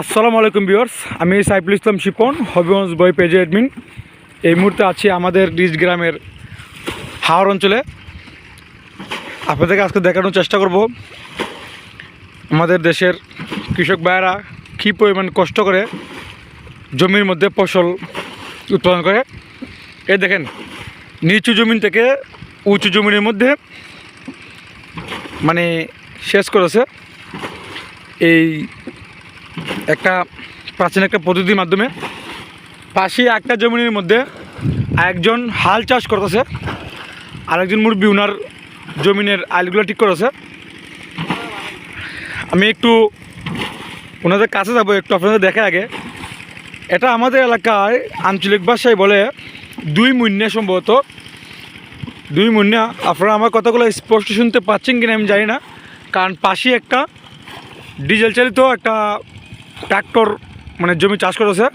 আসসালামু আলাইকুম ভিউয়ার্স, আমি সাইফুল ইসলাম শিপন, হবিগঞ্জ বই পেজে অ্যাডমিন এই মুহূর্তে আছি আমাদের নিজ গ্রামের হাওড় অঞ্চলে। আপনাদেরকে আজকে দেখানোর চেষ্টা করব আমাদের দেশের কৃষক ভাইয়েরা কী পরিমাণ কষ্ট করে জমির মধ্যে ফসল উৎপাদন করে। এই দেখেন, নিচু জমিন থেকে উঁচু জমিনের মধ্যে মানে শেষ করেছে। এই একটা প্রাচীন একটা পদ্ধতির মাধ্যমে পাশে একটা জমিনের মধ্যে একজন হাল চাষ করতেছে, আরেকজন মুরব্বী ওনার জমিনের আইলগুলো ঠিক করেছে। আমি একটু ওনাদের কাছে যাব, একটু আপনাদের দেখে আগে। এটা আমাদের এলাকায় আঞ্চলিক ভাষায় বলে দুই মুন্যা সম্ভবত। দুই মুন্যা আপনারা আমার কথাগুলো স্পষ্ট শুনতে পাচ্ছেন কিনা আমি জানি না, কারণ পাশে একটা ডিজেল চালিত একটা ট্রাক্টর মানে জমি চাষ করেছে।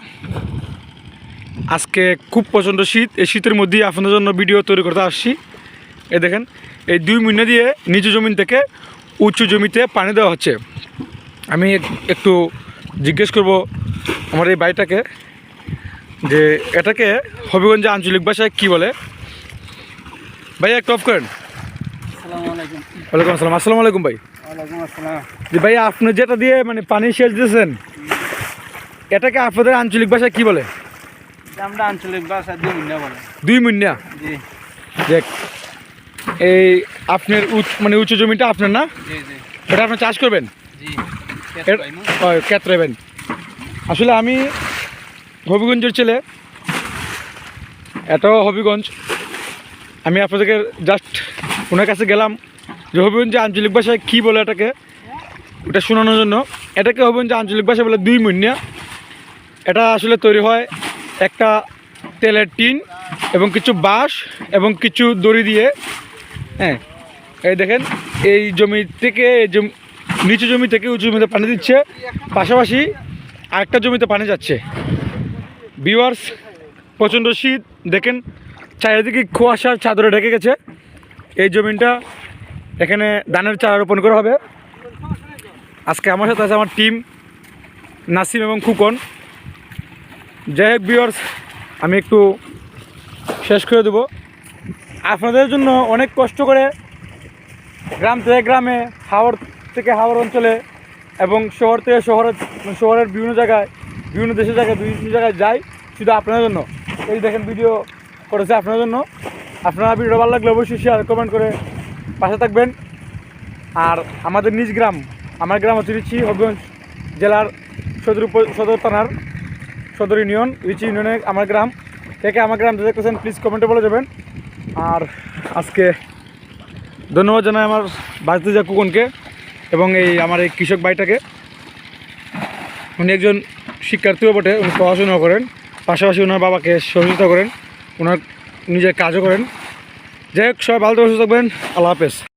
আজকে খুব প্রচণ্ড শীত। এই শীতের মধ্যেই আপনাদের জন্য ভিডিও তৈরি করতে আসছি। এই দেখেন এই দুই মহিনা দিয়ে নিচু জমিন থেকে উঁচু জমিতে পানি দেওয়া হচ্ছে। আমি একটু জিজ্ঞেস করব আমার এই বাড়িটাকে যে এটাকে হবিগঞ্জে আঞ্চলিক ভাষায় কী বলে? ভাই একটু অফ করেন। ওয়ালাইকুম আসসালাম। আসসালামু আলাইকুম ভাই। ভাই আপনি যেটা দিয়ে মানে পানি সেচ দিয়েছেন এটাকে আপনাদের আঞ্চলিক ভাষায় কি বলে? আমরা আঞ্চলিক ভাষা দিয়ে মুন্না বলে। দুই মুন্যা জি। দেখ এই আপনার উচ মানে উঁচু জমিটা আপনার না? জি জি। এটা আপনি চাষ করবেন? জি ক্ষেত্রেবেন আসলে আমি হবিগঞ্জের ছেলে। এটাও হবিগঞ্জ। আমি আপনাদেরকে জাস্ট ওনার কাছে গেলাম যে হবিগঞ্জে আঞ্চলিক ভাষায় কী বলে এটাকে? ওটা শোনানোর জন্য। এটাকে হবিগঞ্জে আঞ্চলিক ভাষায় বলে দুই মুন্যা এটা আসলে তৈরি হয় একটা তেলের টিন এবং কিছু বাঁশ এবং কিছু দড়ি দিয়ে। হ্যাঁ এই দেখেন, এই জমি থেকে জমি, নিচু জমি থেকে উঁচু জমিতে পানি দিচ্ছে, পাশাপাশি আরেকটা জমিতে পানি যাচ্ছে। বিওয়ার্স প্রচণ্ড শীত, দেখেন, চারিদিকে কুয়াশার চাদরে ঢেকে গেছে। এই জমিনটা এখানে ধানের চারা রোপণ করা হবে। আজকে আমার সাথে আছে আমার টিম নাসিম এবং খুকন। যাই হোক ভিউয়ার্স আমি একটু শেষ করে দেবো। আপনাদের জন্য অনেক কষ্ট করে গ্রাম থেকে গ্রামে হাওড় থেকে হাওড় অঞ্চলে এবং শহর থেকে শহরের শহরের বিভিন্ন জায়গায়, বিভিন্ন দেশের জায়গায়, বিভিন্ন জায়গায় যাই শুধু আপনাদের জন্য। এই দেখেন ভিডিও করেছে আপনাদের জন্য। আপনারা ভিডিও ভালো লাগলে অবশ্যই শেয়ার কমেন্ট করে পাশে থাকবেন। আর আমাদের নিজ গ্রাম, আমার গ্রাম হচ্ছে হবিগঞ্জ জেলার সদর সদর থানার সদর ইউনিয়ন, উইচ ইউনিয়নে আমার গ্রাম। থেকে আমার গ্রাম দেখতেছেন প্লিজ কমেন্টে বলে যাবেন। আর আজকে ধন্যবাদ জানাই আমার বাড়িতে যা কুকনকে এবং এই আমার এই কৃষক ভাইটাকে। উনি একজন শিক্ষার্থীও বটে, উনি পড়াশোনা করেন, পাশাপাশি ওনার বাবাকে সহযোগিতা করেন ওনার নিজের কাজও করেন। যাই হোক, সবাই ভালো সুস্থ থাকবেন, আল্লাহ হাফেজ।